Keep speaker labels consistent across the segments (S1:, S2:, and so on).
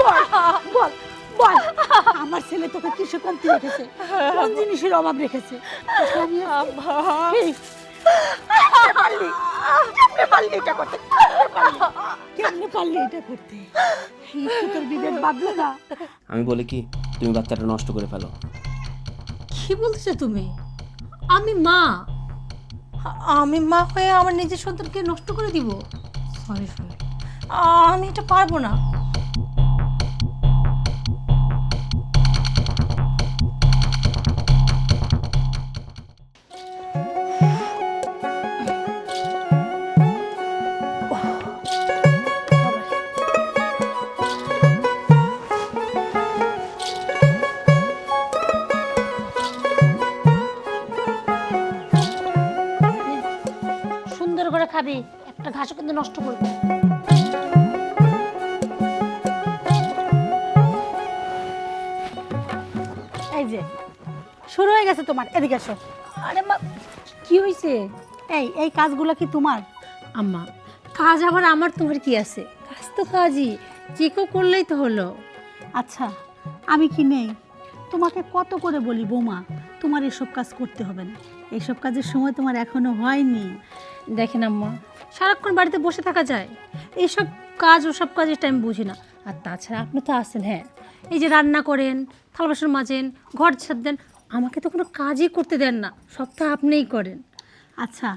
S1: বল বল বল। আমার ছেলে তোকে কিসে কমতি রেখেছে? কোন জিনিসের অভাব রেখেছে? আমি
S2: বলি কি তুমি বাচ্চাটা নষ্ট করে ফেলো।
S3: কি বলছো তুমি? আমি মা। আমি মা হয়ে আমার নিজের সন্তানকে নষ্ট করে দিব? সরি সরি আমি এটা পারব না।
S4: নষ্ট করবি।
S1: এই যে শুরু হয়ে গেছে তোমার এদিকে এসো।
S3: আরে মা কি হয়েছে
S1: এই এই কাজগুলো কি তোমার?
S3: আম্মা কাজ আবার আমার তোমার কি আছে? কাজ তো কাজই যে কেউ করলেই তো হলো।
S1: আচ্ছা আমি কি নেই? তোমাকে কত করে বলি বৌমা? তোমার এসব কাজ করতে হবে না। এইসব কাজের সময় তোমার এখনও হয়নি।
S3: দেখেন আম্মা সারাক্ষণ বাড়িতে বসে থাকা যায়। এইসব কাজ ওসব কাজ এটা আমি বুঝি না। আর তাছাড়া আপনি তো আছেন হ্যাঁ। এই যে রান্না করেন থাল বাসন মাজেন ঘর ছাড় দেন আমাকে তো কোনো কাজই করতে দেন না। সব তো আপনিই করেন।
S1: আচ্ছা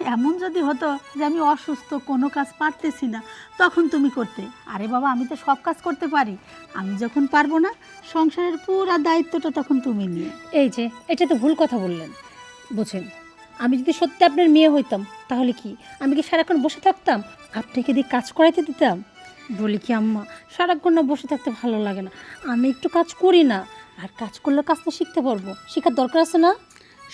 S1: এমন যদি হতো যে আমি অসুস্থ, কোনো কাজ পারতেছি না, তখন তুমি করতে। আরে বাবা, আমি তো সব কাজ করতে পারি। আমি যখন পারব না, সংসারের পুরো দায়িত্বটা তখন তুমি নিয়ে।
S3: এই যে, এটা তো ভুল কথা বললেন। বুঝেন, আমি যদি সত্যি আপনার মেয়ে হইতাম, তাহলে কি? আমি কি সারাক্ষণ বসে থাকতাম? আপনাকে দিয়ে কাজ করাইতে দিতাম? বলি কি, আম্মা, সারাক্ষণ না বসে থাকতে ভালো লাগে না। আমি একটু কাজ করি না। আর কাজ করলে কাজটা শিখতে পারব। শেখার দরকার আছে না?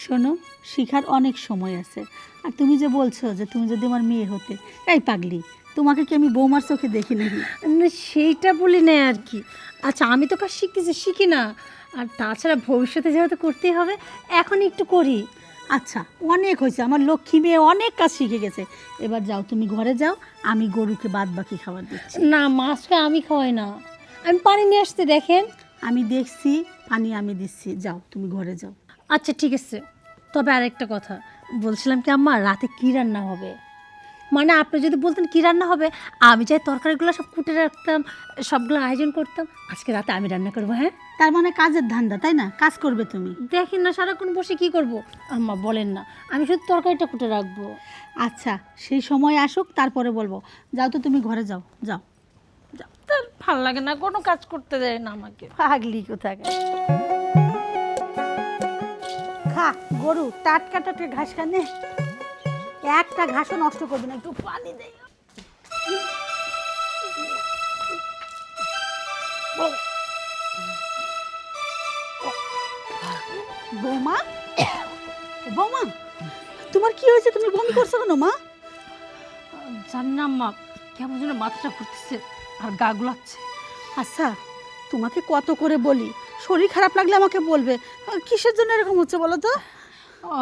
S1: শোনো শিখার অনেক সময় আছে। আর তুমি যে বলছো যে তুমি যদি আমার মেয়ে হতে এই পাগলি তোমাকে কি আমি বৌমার চোখে দেখি নাকি?
S3: না সেইটা বলি না আর কি। আচ্ছা আমি তো কাজ শিখতেছি শিখি না। আর তাছাড়া ভবিষ্যতে যেহেতু করতেই হবে এখন একটু করি।
S1: আচ্ছা অনেক হয়েছে। আমার লক্ষ্মী মেয়ে অনেক কাজ শিখে গেছে। এবার যাও তুমি ঘরে যাও আমি গরুকে বাদ বাকি খাবার দিচ্ছি।
S3: না মাছকে আমি খাওয়াই না। আমি পানি নিয়ে আসতে দেখেন।
S1: আমি দেখছি পানি আমি দিচ্ছি। যাও তুমি ঘরে যাও।
S3: আচ্ছা ঠিক আছে। তবে আরেকটা কথা। বলছিলাম কি আম্মা রাতে কী রান্না হবে? মানে আপনি যদি বলতেন কী রান্না হবে আমি যাই তরকারিগুলো সব কুটে রাখতাম সবগুলো আয়োজন করতাম আজকে রাতে আমি রান্না করব হ্যাঁ?
S1: তার মানে কাজের ধান্দা তাই না? কাজ করবে তুমি।
S3: দেখেন না সারাক্ষণ বসে কি করব? আম্মা বলেন না। আমি শুধু তরকারিটা কুটে রাখব।
S1: আচ্ছা সেই সময় আসুক তারপরে বলব। যাও তো তুমি ঘরে যাও যাও।
S3: তার ভালো লাগে না কোনো কাজ করতে দেয় না আমাকে।
S1: পাগলি কোথাকে খা গরু টাটকা টাটকা ঘাস খানে একটা ঘাসও নষ্ট করবে না একটু পানি দে। বৌমা বৌমা তোমার কি হয়েছে? তুমি বমি করছ কেন মা?
S3: জানি না আম্মা কেমন যেন মাথাটা ঘুরতেছে আর গা গুলাচ্ছে।
S1: আচ্ছা তোমাকে কত করে বলি? শরীর খারাপ লাগলে আমাকে বলবে। কিসের জন্য এরকম হচ্ছে বলো তো?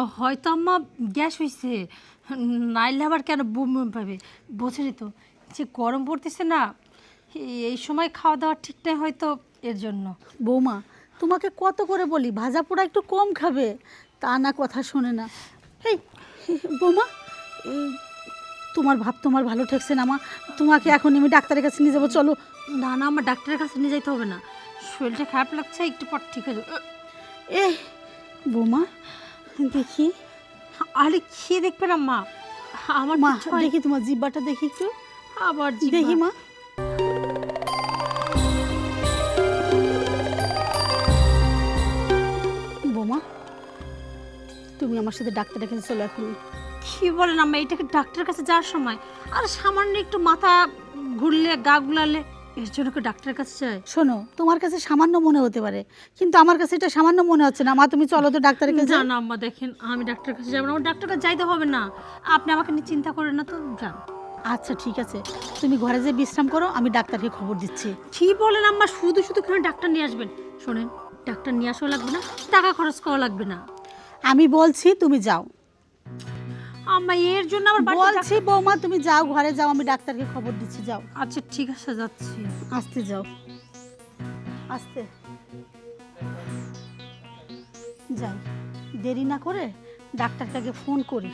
S3: হয়তো আম্মা গ্যাস হয়েছে নাইলে আবার কেন বুম বুম পাবে? বোঝেনি তো। যে গরম পড়তেছে না এই- এই সময় খাওয়া দাওয়া ঠিক নাই হয়তো এর জন্য।
S1: বৌমা তোমাকে কত করে বলি? ভাজা পোড়া একটু কম খাবে। তা না কথা শোনে না। এই বৌমা তোমার ভাব তোমার ভালো ঠেকছে না মা। তোমাকে এখন আমি ডাক্তারের কাছে নিয়ে যাব। চলো।
S3: না না আমার ডাক্তারের কাছে নিয়ে যাইতে হবে না। শরীরটা খারাপ লাগছে একটু পর ঠিক হয়ে যাবে।
S1: এ বৌমা দেখি।
S3: আরে খেয়ে দেখবে না
S1: মা।
S3: আমার মা
S1: দেখি তোমার জিব্বাটা দেখি একটু।
S3: আবার
S1: দেখি
S3: দেখি
S1: মা। বৌমা তুমি আমার সাথে ডাক্তারের কাছে চলো এখন
S3: কি বলেন আম্মা এটাকে ডাক্তারের কাছে যাওয়ার সময়। আর সামান্য একটু মাথা ঘুরলে গা গুলালে এর জন্য কি ডাক্তারের কাছে যায়?
S1: শোনো তোমার কাছে সামান্য মনে হতে পারে কিন্তু আমার কাছে এটা সামান্য মনে হচ্ছে না। মা তুমি চলো তো ডাক্তারের কাছে
S3: জান আম্মা দেখেন আমি ডাক্তারের কাছে যাব না। আমার ডাক্তার কাছে যাইতে হবে না। আপনি আমাকে নিয়ে চিন্তা করেন না তো যান।
S1: আচ্ছা ঠিক আছে। তুমি ঘরে যে বিশ্রাম করো আমি ডাক্তারকে খবর দিচ্ছি।
S3: কি বলেন আম্মা শুধু শুধু কেন ডাক্তার নিয়ে আসবেন? শোনেন ডাক্তার নিয়ে আসাও লাগবে না টাকা খরচ করা লাগবে না।
S1: আমি বলছি তুমি যাও।
S3: আম্মা এর জন্য আমার বাড়িতে
S1: বলছি বৌমা তুমি যাও ঘরে যাও আমি ডাক্তারকে খবর দিচ্ছি যাও।
S3: আচ্ছা ঠিক আছে যাচ্ছি।
S1: আসতে যাও। আসতে। যাই। দেরি না করে ডাক্তারকে আগে ফোন করি।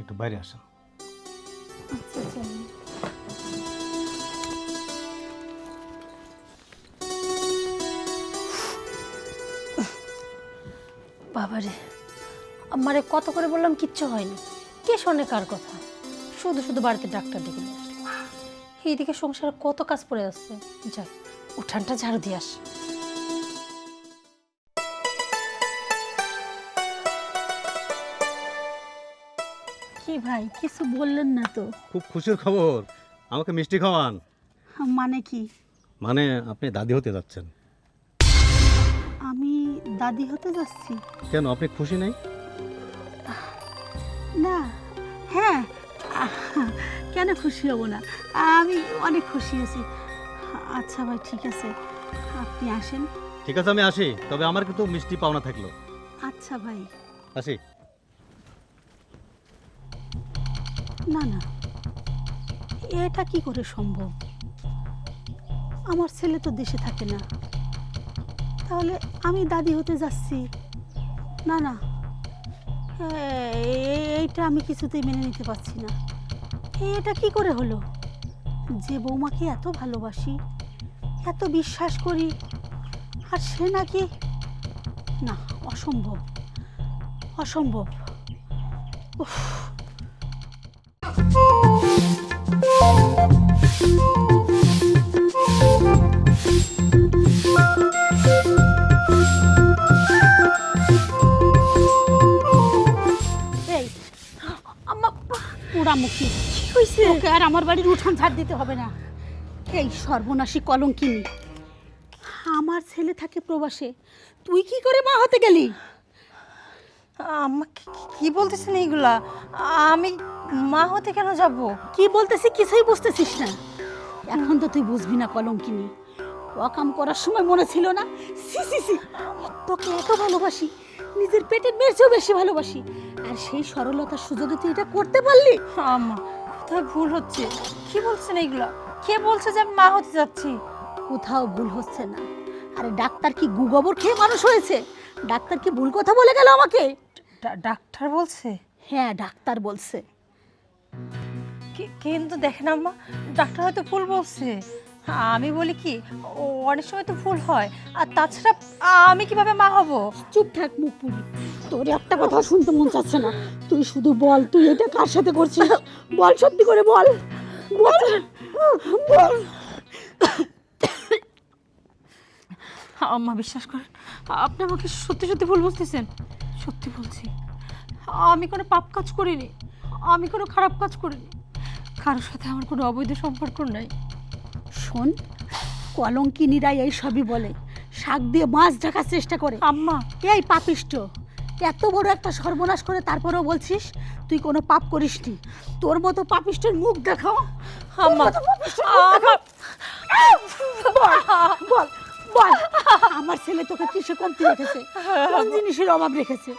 S5: একটু বাইরে আসেন।
S1: আচ্ছা আচ্ছা।
S3: বাবারে, আমারে কত করে বললাম কিচ্ছু হয়নি। কে শোনে কার কথা? শুধু শুধু বাড়িতে ডাক্তার ডেকে নিয়ে এইদিকে সংসারে কত কাজ পড়ে আসছে যাই উঠানটা ঝাড়ু দিয়ে আস।
S1: ভাই কিছু বললেন না তো।
S5: খুব খুশির খবর। আমাকে মিষ্টি খাওয়ান।
S1: মানে কি?
S5: মানে আপনি দাদি হতে যাচ্ছেন।
S1: আমি দাদি হতে যাচ্ছি।
S5: কেন আপনি খুশি নেই?
S1: না হ্যাঁ কেন খুশি হব না? আমি অনেক খুশি আছি আচ্ছা ভাই ঠিক আছে। আপনি আসেন।
S5: ঠিক আছে আমি আসি। তবে আমার কিন্তু মিষ্টি পাওনা থাকল।
S1: আচ্ছা ভাই।
S5: আসি।
S1: না না। এটা কি করে সম্ভব? আমার ছেলে তো দেশে থাকে না। তাহলে আমি দাদি হতে যাচ্ছি। না না। এইটা আমি কিছুতেই মেনে নিতে পারছি না। এটা কি করে হলো? যে বৌমাকে এত ভালোবাসি, এত বিশ্বাস করি, আর সে নাকি না, অসম্ভব। অসম্ভব। উফ। পোড়ামুখী। হয়েছে ওকে আর আমার বাড়ির উঠান ছাড় দিতে হবে না। এই সর্বনাশী কলঙ্কিনী। আমার ছেলে থাকে প্রবাসে। তুই কি করে মা হতে গেলি?
S3: আমাকে কি বলতেছেন এইগুলা? আমি মা হতে কেন যাব?
S1: কি বলতেছি কিছুই বুঝতেছিস না। এখন তো তুই বুঝবি না কলঙ্কিনী। ওয়াকাম করার সময় মনে ছিল না? সি সি সি। তোকে এত ভালোবাসি নিজের পেটের মেয়ের চেয়েও বেশি ভালোবাসি। আর সেই সরলতার সুযোগে তুই এটা করতে পারলি?
S3: আম্মা কোথায় ভুল হচ্ছে? কি বলছেন এইগুলা? কে বলছে যে আমি মা হতে যাচ্ছি?
S1: কোথাও ভুল হচ্ছে না। আরে ডাক্তার কি গুগবর খেয়ে মানুষ হয়েছে? ডাক্তার কি ভুল কথা বলে গেল আমাকে?
S3: ডাক্তার বলছে?
S1: হ্যাঁ ডাক্তার বলছে।
S3: কি- কিন্তু দেখেন আম্মা ডাক্তার হয়তো ভুল বলছে। আমি বলি কি ও অনেক সময় তো ভুল হয়। আর তাছাড়া আমি কীভাবে মা হব?
S1: চুপ থাক মুখ পুরি তোর একটা কথা শুনতে মন চাচ্ছে না। তুই শুধু বল তুই এটা কার সাথে করছিস? বল সত্যি করে বল। বল বল।
S3: আম্মা বিশ্বাস করেন আপনি আমাকে সত্যি সত্যি ভুল বলতেছেন সত্যি বলছি। আমি কোনো পাপ কাজ করিনি। আমি কোনো খারাপ কাজ করিনি। কারোর সাথে আমার কোনো অবৈধ সম্পর্ক নাই।
S1: শোন কলঙ্কিনীরা এই সবই বলে। শাক দিয়ে মাছ ঢাকার চেষ্টা করে।
S3: আম্মা।
S1: এই পাপিষ্ট এত বড় একটা সর্বনাশ করে তারপরেও বলছিস তুই কোনো পাপ করিসনি। তোর মতো পাপিষ্টের মুখ দেখাও।
S3: আম্মা।
S1: বল বল। বল আমার ছেলে তোকে কিসে কমতি রেখেছে? কোন জিনিসের অভাব রেখেছে?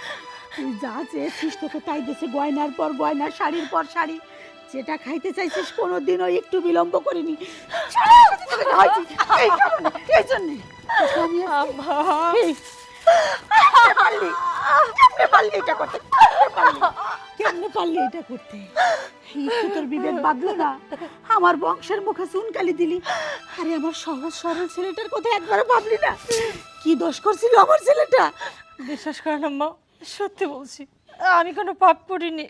S1: তুই যা চেয়েছিস তোকে তাই দিয়েছে গয়নার পর গয়না শাড়ির পর শাড়ি। যেটা খাইতে চাইছিস কোনো দিনও একটু বিলম্ব করিনি। এই কারণে, এই জন্যে। পারলি? কেমনে পারলি এটা করতে? কেমনে পারলি? এটা করতে? একটু তোর বিবেক বাঁধলো না। আমার বংশের মুখে চুনকালি দিলি। আরে আমার সহজ সরল ছেলেটার কথা একবারও ভাবলি না। কি দোষ করছিল আমার ছেলেটা?
S3: বিশ্বাস করেন আম্মা সত্যি বলছি আমি কোনো পাপ করিনি।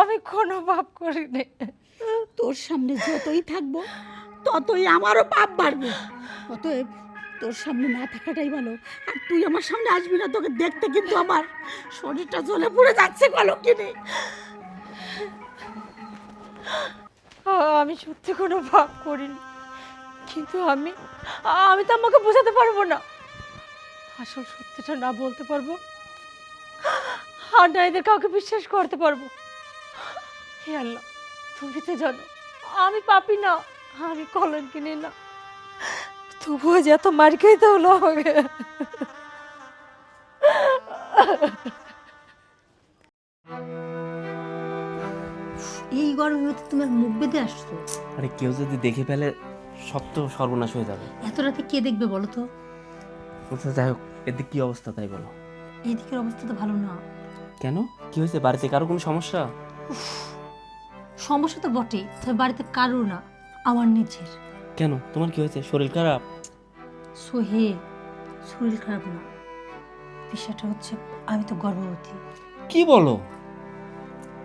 S3: আমি কোনো পাপ করিনি।
S1: তোর সামনে যতই থাকব ততই আমারও পাপ বাড়বে। অতএব তোর সামনে না থাকাটাই ভালো। আর তুই আমার সামনে আসবি না, তোকে দেখতে কিন্তু আমার শরীরটা জ্বলে পড়ে যাচ্ছে কলম কিনে
S3: আমি সত্যি কোনো পাপ করিনি, কিন্তু আমি আমি তো আমাকে বোঝাতে পারব না। আসল সত্যিটা না বলতে পারব, আর না এদের কাউকে বিশ্বাস করতে পারব। হে আল্লাহ, তুমি তো জানো, আমি পাপি না, আমি কলম কিনি না। তবুও যে এত মার খাইতে হলো আমাকে এই গরমে তো তোমার মুখ বেঁধে আসছো।
S2: আরে কেউ যদি দেখে ফেলে সব তো সর্বনাশ হয়ে যাবে।
S3: এত রাতে কে দেখবে বলো তো?
S2: আচ্ছা যাই হোক এদিকে কি অবস্থা তাই বলো।
S3: এদিকের অবস্থা তো ভালো না।
S2: কেন? কি হয়েছে? বাড়িতে কারও কোনো সমস্যা?
S3: সমস্যা তো বটেই তবে বাড়িতে কারোর না আমার নিজের।
S2: কেন? তোমার কি হয়েছে? শরীর খারাপ?
S3: সোহে শরীর খারাপ না। বিষয়টা হচ্ছে আমি তো গর্ভবতী।
S2: কি বলো?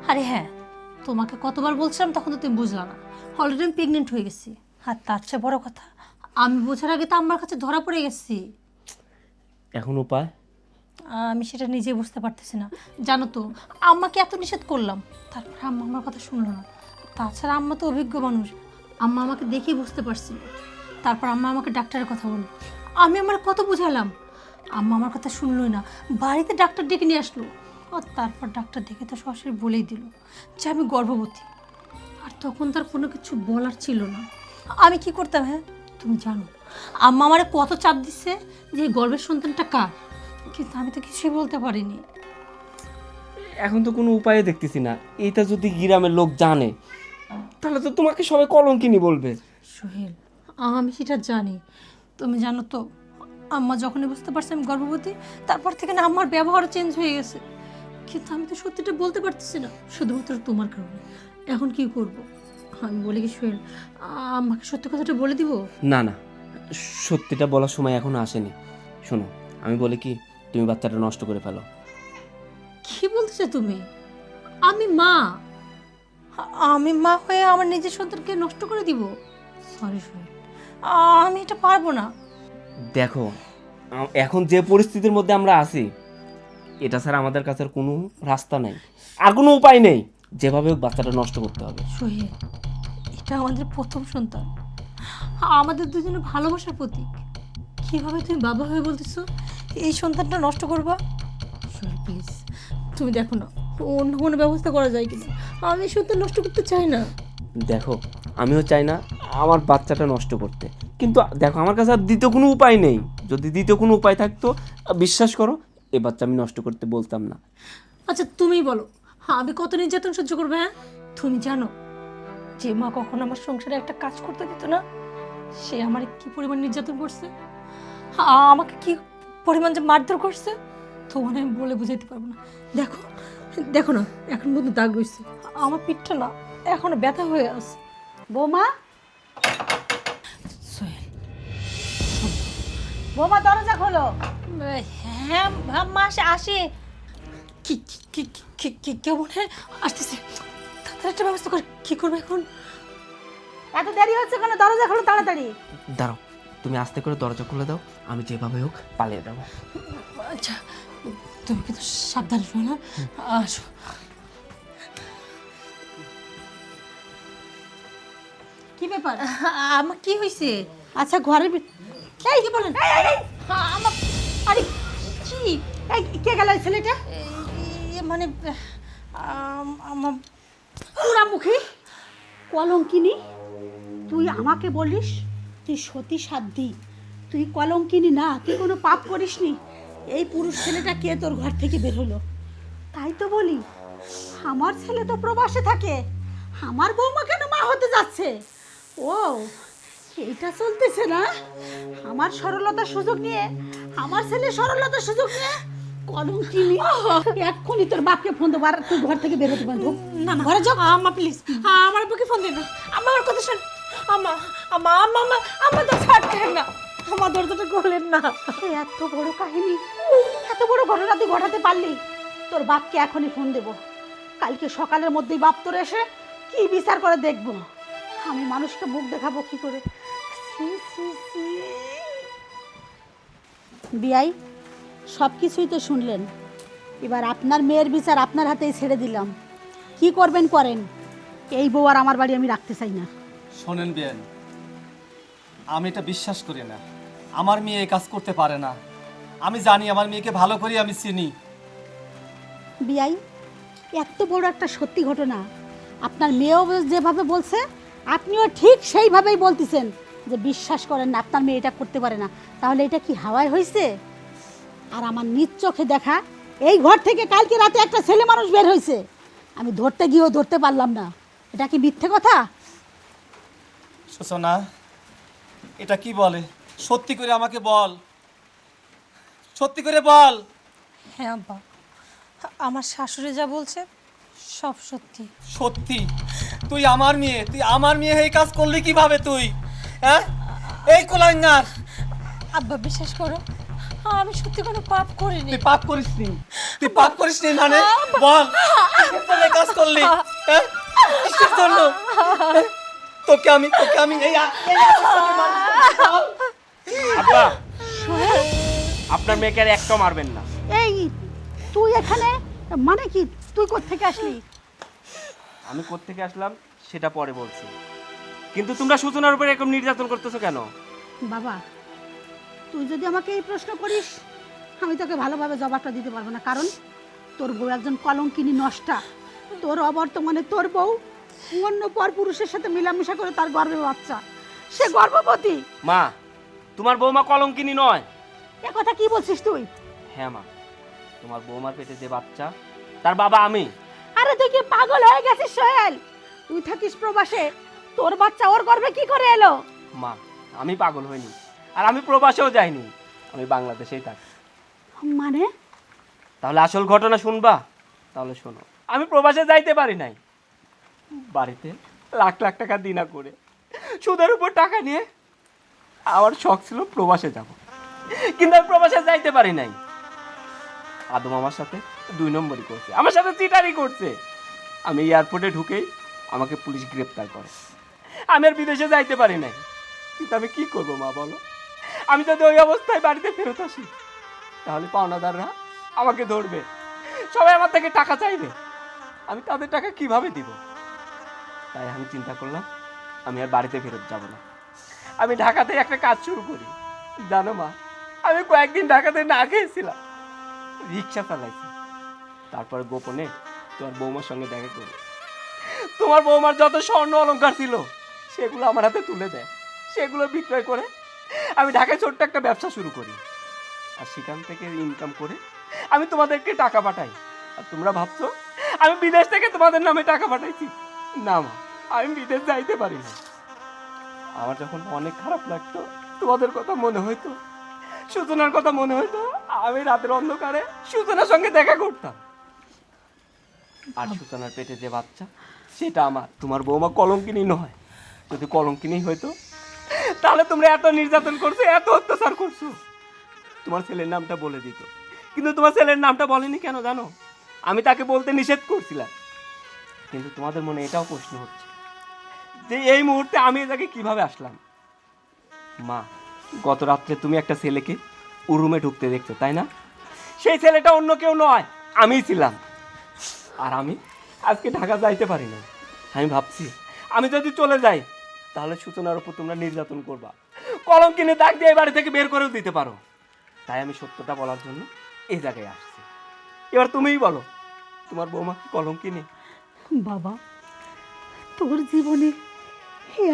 S3: আরে হ্যাঁ তোমাকে কতবার বলছিলাম তখন তো তুমি বুঝলা না। অলরেডি আমি প্রেগনেন্ট হয়ে গেছি। আর তার চেয়ে বড় কথা আমি বোঝার আগে তো আমার কাছে ধরা পড়ে গেছি।
S2: এখন উপায়?
S3: আমি সেটা নিজে বুঝতে পারতেছি না। জানো তো আম্মাকে এত নিষেধ করলাম তারপর আম্মা আমার কথা শুনলো না। তাছাড়া আম্মা তো অভিজ্ঞ মানুষ আম্মা আমাকে দেখেই বুঝতে পারছিল। তারপর আম্মা আমাকে ডাক্তারের কথা বলল আমি আমার কত বুঝালাম। আম্মা আমার কথা শুনলোই না। বাড়িতে ডাক্তার ডেকে নিয়ে আসলো। আর তারপর ডাক্তার দেখে তো সরাসরি বলেই দিল যে আমি গর্ভবতী। আর তখন তার কোনো কিছু বলার ছিল না। আমি কি করতাম হ্যাঁ? তুমি জানো আম্মা আমারে কত চাপ দিচ্ছে যে এই গর্ভের সন্তানটা কার? কিন্তু আমি তো কিছুই বলতে পারিনি।
S2: এখন তো কোনো উপায় দেখতেছি না। এইটা যদি গ্রামের লোক জানে তাহলে তো তোমাকে সবাই কলঙ্কিনি বলবে।
S3: সোহেল আমি সেটা জানি। তুমি জানো তো আম্মা যখনই বুঝতে পারছে আমি গর্ভবতী তারপর থেকে না আমার ব্যবহার চেঞ্জ হয়ে গেছে। কিন্তু আমি তো সত্যিটা বলতে পারতেছি না শুধুমাত্র তোমার কারণে। এখন কি করব? আমি বলি কি সোহেল আমাকে সত্যি কথাটা বলে দিব?
S2: না না সত্যিটা বলার সময় এখনও আসেনি। শোনো আমি বলি কি তুমি বাচ্চাটা নষ্ট করে ফেলো।
S3: কি বলতেছো তুমি? আমি মা। আমি মা হয়ে আমার নিজের সন্তানকে নষ্ট করে দিব? সরি সোহেল আমি এটা পারব না।
S2: দেখো এখন যে পরিস্থিতির মধ্যে আমরা আছি এটা ছাড়া আমাদের কাছে আর কোনো রাস্তা নেই। আর কোনো উপায় নেই। যেভাবে হোক বাচ্চাটা নষ্ট করতে হবে।
S3: সোহেল এটা আমাদের প্রথম সন্তান। আমাদের দুজনের ভালোবাসার প্রতীক। কীভাবে তুমি বাবা হয়ে বলতেছো এই সন্তানটা নষ্ট করবা? সোহেল প্লিজ তুমি দেখো না অন্য কোনো ব্যবস্থা করা যায় কিনা? আমি এই সন্তান নষ্ট করতে চাই না।
S2: দেখো আমিও চাই না আমার বাচ্চাটা নষ্ট করতে। কিন্তু দেখো, আমার কাছে আর দ্বিতীয় কোনো উপায় নেই। যদি দ্বিতীয় কোনো উপায় থাকতো, বিশ্বাস করো, এ বাচ্চা আমি নষ্ট করতে বলতাম না।
S3: আচ্ছা তুমি বলো। হ্যাঁ আমি কত নির্যাতন সহ্য করবে হ্যাঁ? তুমি জানো, যে মা কখন আমার সংসারে একটা কাজ করতে দিত না, সে আমার কি পরিমাণ নির্যাতন করছে? আ- আমাকে কি পরিমাণ যে মারধর করছে, তোমার আমি বলে বুঝাইতে পারব না। দেখো দেখো না, এখন পর্যন্ত দাগ রয়েছে আমার পিঠটা না, এখনও ব্যথা হয়ে আছে।
S1: বৌমা?
S3: সোহেল।
S1: বৌমা দরজা খোলো।
S3: হ্যাঁ মা আসে কি কি- কি কি কি কেমন হ্যাঁ আসতেছে? তাড়াতাড়ি একটা ব্যবস্থা কর কি করবে এখন?
S1: এত দেরি হচ্ছে কেন? দরজা খোলো তাড়াতাড়ি।
S2: দাঁড়াও তুমি আস্তে করে দরজা খুলে দাও আমি যেভাবে হোক পালিয়ে যাব।
S3: আচ্ছা তুমি কিন্তু সাবধানে শোনো আসো।
S1: ব্যাপার?
S3: আমার কি হয়েছে
S1: আচ্ছা ঘরের এই কি বলেন।
S3: আমার আরে কি?
S1: কে গেল ছেলেটা?
S3: মানে আম- আমার
S1: পুরামুখী কলঙ্কিনী। তুই আমাকে বলিস তুই সতী সাধ্যি তুই কলঙ্কিনী না তুই কোনো পাপ করিসনি। এই পুরুষ ছেলেটা কে তোর ঘর থেকে বের হলো? তাই তো বলি আমার ছেলে তো প্রবাসে থাকে। আমার বৌমা কেন মা হতে যাচ্ছে? ও এইটা চলতেছে না? আমার সরলতার সুযোগ নিয়ে আমার ছেলে সরলতার সুযোগ নিয়ে? কলঙ্কিনী এক্ষুনি তোর বাপকে ফোন দেবো আর তুই ঘর থেকে বের হতে পারব
S3: না না
S1: ঘরে যাও।
S3: আমা প্লিজ আমার বুকে ফোন দিন না। আমার কথা শোন। আমা আমা আমা আমা আমার তো ছাড়তেন না। আমার দরজাটা করলেন না।
S1: এত বড় কাহিনী। এত বড় ঘটনা তুই ঘটাতে পারলি। তোর বাপকে এখনই ফোন দেব। কালকে সকালের মধ্যেই বাপ্তর এসে কি বিচার করে দেখব? আমি মানুষকে মুখ দেখাবো কি করে। বিয়াই সব কিছুই তো শুনলেন। এবার আপনার মেয়ের বিচার আপনার হাতেই ছেড়ে দিলাম। কি করবেন করেন? এই বউ আর আমার বাড়ি আমি রাখতে চাই না।
S6: শোনেন বিয়েন আমি এটা বিশ্বাস করি না। আমার মেয়ে এই কাজ করতে পারে না। আমি জানি আমার মেয়েকে ভালো করে আমি চিনি।
S1: বিয়াই এত বড় একটা সত্যি ঘটনা। আপনার মেয়েও যেভাবে বলছে আপনিও ঠিক সেইভাবেই বলতেছেন যে বিশ্বাস করেন না আপনার মেয়ে এটা করতে পারে না। তাহলে এটা কি হাওয়ায় হয়েছে আর আমার নিজ চোখে দেখা এই ঘর থেকে কালকে রাতে একটা ছেলে মানুষ বের হয়েছে আমি ধরতে গিয়েও ধরতে পারলাম না। এটা কি মিথ্যে কথা?
S6: সূচনা এটা কি বলে? সত্যি করে আমাকে বল। সত্যি করে বল।
S3: হ্যাঁ আব্বা। আমার শাশুড়ি যা বলছে সব সত্যি।
S6: সত্যি? তুই আমার মেয়ে তুই আমার মেয়ে এই কাজ করলি কীভাবে তুই? হ্যাঁ? এই কোলাঙ্গার!
S3: আব্বা বিশ্বাস করো আমি সত্যি কোনো পাপ করিনি।
S6: তুই পাপ করিস নি তুই পাপ করিস নি মানে বল এই কাজ করলি? হ্যাঁ? কিসের জন্য? হ্যাঁ? তোকে আমি তোকে আমি এই।
S2: আব্বা আপনার মেয়েকে আর একটা মারবেন না।
S1: এই তুই এখানে? মানে কি? তুই কোত্থেকে আসলি?
S2: আমি কোত্থেকে আসলাম সেটা পরে বলছি। কিন্তু তোমরা সূচনার উপরে এরকম নির্যাতন করতেছো কেন?
S1: বাবা তুই যদি আমাকে এই প্রশ্ন করিস আমি তোকে ভালোভাবে জবাবটা দিতে পারব না। কারণ তোর বউ একজন কলঙ্কিনী নষ্টা। তোর অবর্তমানে তোর বউ অন্য পর পুরুষের সাথে মেলামেশা করে তার গর্ভে বাচ্চা। সে গর্ভবতী।
S2: মা তোমার বৌমা কলঙ্কিনী নয়।
S1: এ কথা কি বলছিস তুই?
S2: হ্যাঁ মা তোমার বৌমার পেটে যে বাচ্চা তার বাবা আমি।
S1: আরে তুই কি পাগল হয়ে গেছিস সোহেল? তুই থাকিস প্রবাসে তোর বাচ্চা ওর গর্ভে কি করে এলো?
S2: মা আমি পাগল হইনি আর আমি প্রবাসেও যাইনি আমি বাংলাদেশেই থাকি।
S1: মানে?
S2: তাহলে আসল ঘটনা শুনবা? তাহলে শোনো আমি প্রবাসে যাইতে পারি নাই। বাড়িতে লাখ লাখ টাকা দিনা করে সুদের উপর টাকা নিয়ে আমার শখ ছিল প্রবাসে যাব। কিন্তু আমি প্রবাসে যাইতে পারি নাই। আদম আমার সাথে দুই নম্বরই করছে। আমার সাথে চিটারি করছে। আমি এয়ারপোর্টে ঢুকেই আমাকে পুলিশ গ্রেপ্তার করে। আমি আর বিদেশে যাইতে পারি নাই। কিন্তু আমি কি করব মা, বলো? আমি যদি ওই অবস্থায় বাড়িতে ফেরত আসি, তাহলে পাওনাদাররা আমাকে ধরবে। সবাই আমার থেকে টাকা চাইবে। আমি তাদের টাকা কীভাবে দিব? তাই আমি চিন্তা করলাম, আমি আর বাড়িতে ফেরত যাব না। আমি ঢাকাতে একটা কাজ শুরু করি। জানো মা, আমি কয়েকদিন ঢাকাতে না খেয়েছিলাম। রিক্সা চালাইছি। তারপর গোপনে তোমার বৌমার সঙ্গে দেখা করি। তোমার বৌমার যত স্বর্ণ অলংকার ছিল, সেগুলো আমার হাতে তুলে দেয়। সেগুলো বিক্রয় করে আমি ঢাকায় ছোট্ট একটা ব্যবসা শুরু করি। আর সেখান থেকে ইনকাম করে আমি তোমাদেরকে টাকা পাঠাই। আর তোমরা ভাবছ, আমি বিদেশ থেকে তোমাদের নামে টাকা পাঠাইছি। না মা, আমি বিদেশ যাইতে পারি না। আমার যখন অনেক খারাপ লাগতো, তোমাদের কথা মনে হইতো সূচনার কথা মনে হইতো, আমি রাতের অন্ধকারে সূচনার সঙ্গে দেখা করতাম। আর সূচনার পেটে যে বাচ্চা, সেটা আমার। তোমার বৌমা কলঙ্কিনী নয়। যদি কলঙ্কিনী হইতো, তাহলে তোমরা এত নির্যাতন করছ, এত অত্যাচার করছ। তোমার ছেলের নামটা বলে দিত। কিন্তু তোমার ছেলের নামটা বলেনি কেন জানো? আমি তাকে বলতে নিষেধ করছিলাম। কিন্তু তোমাদের মনে এটাও প্রশ্ন হচ্ছে যে, এই মুহূর্তে আমি তাকে কীভাবে আসলাম? মা, গত রাত্রে তুমি একটা ছেলেকে উরুমে ঢুকতে দেখছ তাই না? সেই ছেলেটা অন্য কেউ নয়, আমিই ছিলাম। আর আমি আজকে ঢাকা যাইতে পারি না। আমি ভাবছি, আমি যদি চলে যাই, তাহলে সূচনার উপর তোমরা নির্যাতন করবা। কলম কিনে দাগ দিয়ে বাড়ি থেকে বের করেও দিতে পারো। তাই আমি সত্যটা বলার জন্য এই জায়গায় আসছি। এবার তুমিই বলো, তোমার বৌমা কি কলম কিনে?
S1: বাবা, তোর জীবনে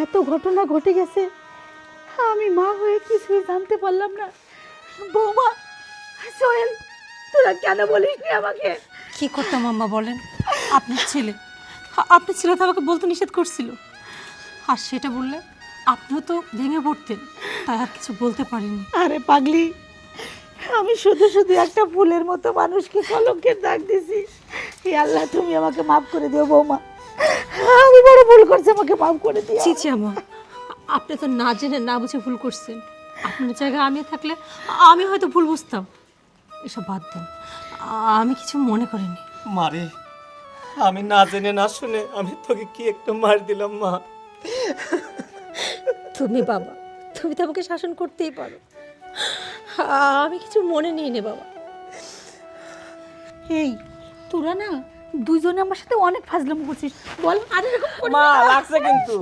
S1: এত ঘটনা ঘটে গেছে, আমি মা হয়ে কিছুই জানতে পারলাম না। বৌমা, সোহেল তোরা কেন বলিস নি আমাকে?
S3: কি করতাম আম্মা বলেন? আপনার ছেলে। আপনার ছেলে তো আমাকে বলতে নিষেধ করছিল। আর সেটা বললে আপনিও তো ভেঙে পড়তেন। তাই আর কিছু বলতে পারিনি।
S1: আরে পাগলি আমি শুধু শুধু একটা ফুলের মতো মানুষকে কলঙ্কের দাগ দিছি। হে আল্লাহ তুমি আমাকে মাফ করে দিও বৌমা। আমি বড় ভুল করছি আমাকে মাফ করে দিও।
S3: ছি ছি আমা আপনি তো না জেনে না বুঝে ভুল করছেন। আপনার জায়গায় আমি থাকলে আমি হয়তো ভুল বুঝতাম। এসব বাদ দেন। আমি কিছু মনে করিনি।
S6: মারে আমি না জেনে না শুনে আমি তোকে কি একটু মার দিলাম মা।
S3: তুমি বাবা তুমি তো আমাকে শাসন করতেই পারো। আমি কিছু মনে নিই নে বাবা।
S1: এই তোরা না দুজনে আমার সাথে অনেক ফাজলাম করছিস। বল আর এরকম
S2: মা লাগছে কিন্তু।